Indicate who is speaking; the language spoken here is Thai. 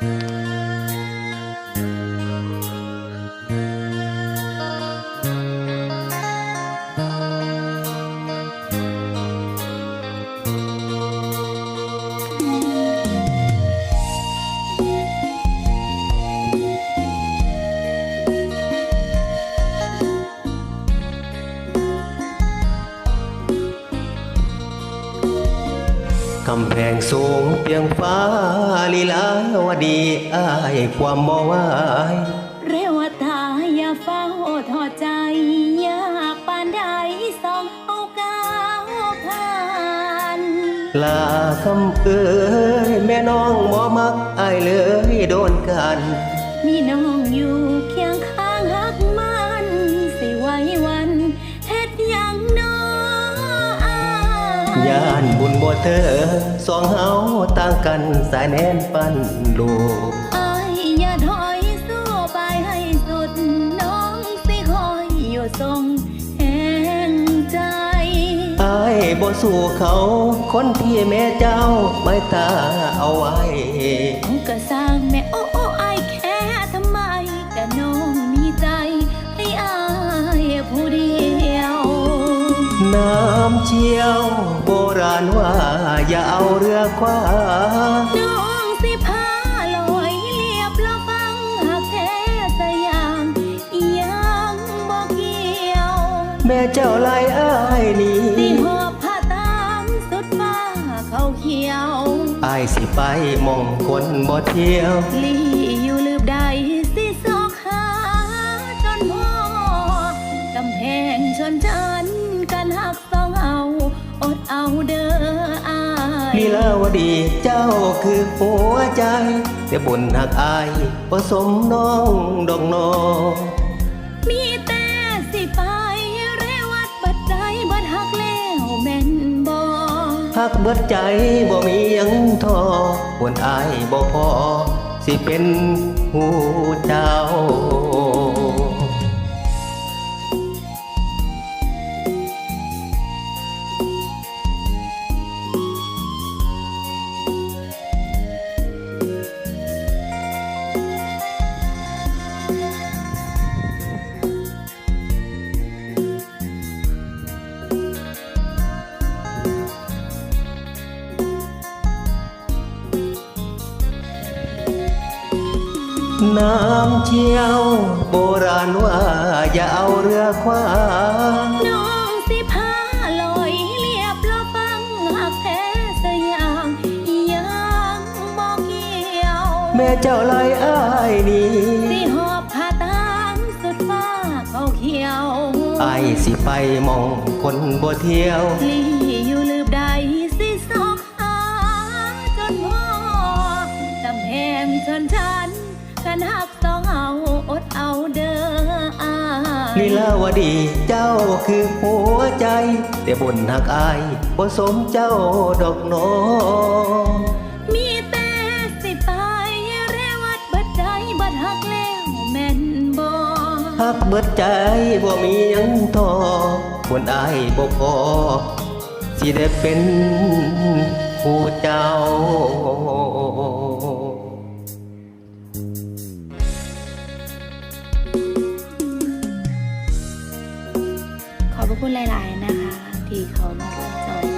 Speaker 1: Thank you. กำแพงสูงเพียงฟ้าลีลาวดีอายความบ่ไหวาย
Speaker 2: เรวตาอย่าเฝ้าทอดใจ อยากปานใดสองเอาก้าวผ่าน
Speaker 1: ลาคำเอ้ยแม่น้องบ่มักอายเลยโดนกัน
Speaker 2: มีน้องอยู่เคียงข้าง ย่า
Speaker 1: นบุญบ่เธอ สองเฮาต่างกันสายแน่นปันลูก
Speaker 2: อายอย่าถอยสู้ไปให้สุด น้องสิคอยอยู่ทรงแห่งใจ
Speaker 1: อายบ่สู้เขา คนที่แม่เจ้าไม่ตาเอาไว้
Speaker 2: ก็สร้างแม่โอ้โอ้อายแค่ทำไมแต่น้องมีใจให้อายผู้เดียว
Speaker 1: น้ำเชี่ยวโบ ราณว่า อย่าเอาเรือคว้า
Speaker 2: น้องสิพาลอยเรียบละฟังหากแท้สยามยังบ่เกี่ยว
Speaker 1: แม่เจ้าไล่อ้ายนี่
Speaker 2: สิหอบผ้าตามสุดฟ้าเขาเขียว
Speaker 1: อ้ายสิไปหมองคนบ่เที่ยว
Speaker 2: ลีอยู่ลืบใดสิสอกหาจนพอกำแพงชนจั เอาเด้ออาย
Speaker 1: ลีลาวดีเจ้าคือหัวใจ แต่บุญหักอายผสมน้องดอกนอ
Speaker 2: มีแต่สิไปเรวัดบัดใจบัดหักแล้วแม่นบ่
Speaker 1: หักเบิดใจบ่มีหยังทอควรอายบ่พอสิเป็นหูเจ้า น้ำเชี่ยวโบราณว่าอย่าเอาเรือคว้า
Speaker 2: น้องสิพาลอยเรียบละฟังหักแท้สยามยังบ่เกี่ยว
Speaker 1: แม่เจ้าไล่อ้ายนี่
Speaker 2: สิหอบผ้าตามสุดฟ้าเขาเขียว
Speaker 1: ไอายสิไปหมองคนบ่เที่ยว
Speaker 2: ลี นหักสองเอาอดเอาเด้ออาย
Speaker 1: ลีลาวดีเจ้าคือหัวใจ แต่บุญหักอายบ่สมเจ้าดอกหนอ
Speaker 2: มีแต่สิไปเรวัดบัดใจบัดหักแล้วแม่นบ่
Speaker 1: หักเบิดใจบ่มีหยังทอควรอายบ่พอสิได้เป็นผู้เจ้า
Speaker 2: พระคุณหลาย ๆ นะคะ ที่เขามาร่วมจอยกันในเลง